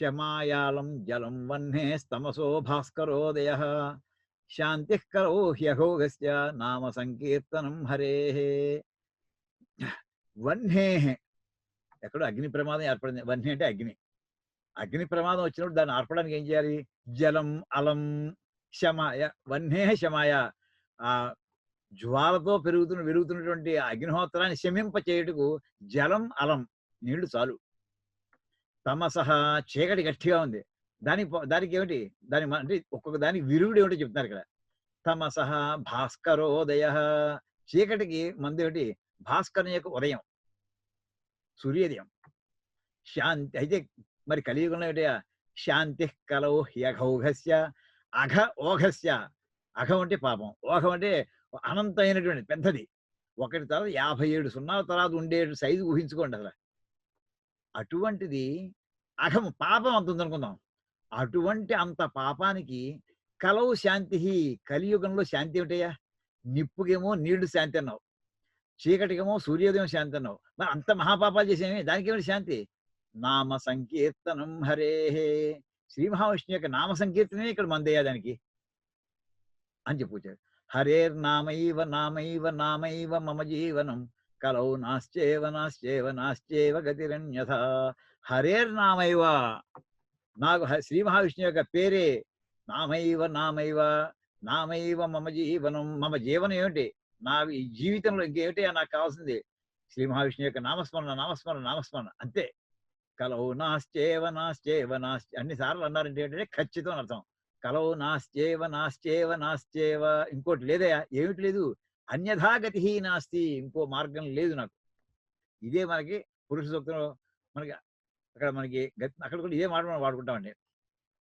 శమాయాళం జలం వన్నే స్తమసో భాస్కరోదయ శాంతి కరో హ్యఘోగస్య నామ సంకీర్తనం హరే. వహ్నే ఎక్కడో అగ్ని ప్రమాదం ఏర్పడింది. వహ్ని అంటే అగ్ని. అగ్ని ప్రమాదం వచ్చినప్పుడు దాన్ని ఆర్పడానికి ఏం చేయాలి? జలం అలం శమాయ వహ్నే శమాయ ఆ జ్వాలతో పెరుగుతున్న పెరుగుతున్నటువంటి అగ్నిహోత్రాన్ని శమింప చేయుటకు జలం అలం నీళ్ళు చాలు. తమసహ చీకటి గట్టిగా ఉంది. దానికి దానికి ఏమిటి? దాని అంటే ఒక్కొక్క దానికి విరుగుడు ఏమిటో చెప్తున్నారు ఇక్కడ. తమసహ భాస్కరోదయ చీకటికి మందు ఏమిటి? భాస్కరం యొక్క ఉదయం. సూర్యోదయం. శాంతి అయితే మరి కలియుగంలో ఏమిటి? శాంతి కలౌ హ్యఘౌఘస్య అఘ ఓఘస్య. అఘం అంటే పాపం. ఓఘం అంటే అనంతమైనటువంటి పెద్దది. ఒకటి తర్వాత యాభై ఏడు సున్నాల తర్వాత ఉండే సైజు ఊహించుకోండి అసలు. అటువంటిది అఘం పాపం అంత ఉందనుకుందాం. అటువంటి అంత పాపానికి కలవు శాంతి కలియుగంలో శాంతి ఏమిటయ్యా? నిప్పుకేమో నీళ్ళు శాంతి అన్నావు. చీకటికేమో సూర్యోదయం శాంతి అన్నావు. మరి అంత మహాపాపాలు చేసేమి దానికి ఏమిటి శాంతి? నామ సంకీర్తనం హరే శ్రీ మహావిష్ణు యొక్క నామ సంకీర్తనే ఇక్కడ మందయ్యా దానికి. అని హరేర్ నామైవ నామైవ నామైవ మమ జీవనం. కలౌ నాశ్చేవ నాశ్చేవ నాశ్చేవ గతిరన్యథ. హరేర్నామైవ. నాకు శ్రీ మహావిష్ణు యొక్క పేరే నామైవ నామైవ నామైవ మమ జీవనం మమ జీవనం ఏమిటి? నా ఈ జీవితంలో ఇంకేమిటి? నాకు కావాల్సింది. శ్రీ మహావిష్ణు యొక్క నామస్మరణ నామస్మరణ నామస్మరణ. అంతే. కలవు నాశ్చేవ నాశ్చేవ నాశ్చే అన్ని సార్లు అన్నారంటే ఏంటంటే ఖచ్చితం అర్థం. కలవు నాశ్చేవ నాశ్చేవ నాశ్చేవ. ఇంకోటి లేదయా? ఏమిటి లేదు? అన్యథాగతి నాస్తి ఇంకో మార్గం లేదు నాకు. ఇదే మనకి పురుష సూక్తంలో మనకి అక్కడ మనకి గతి అక్కడ కూడా ఇదే మాట మనం వాడుకుంటామండి.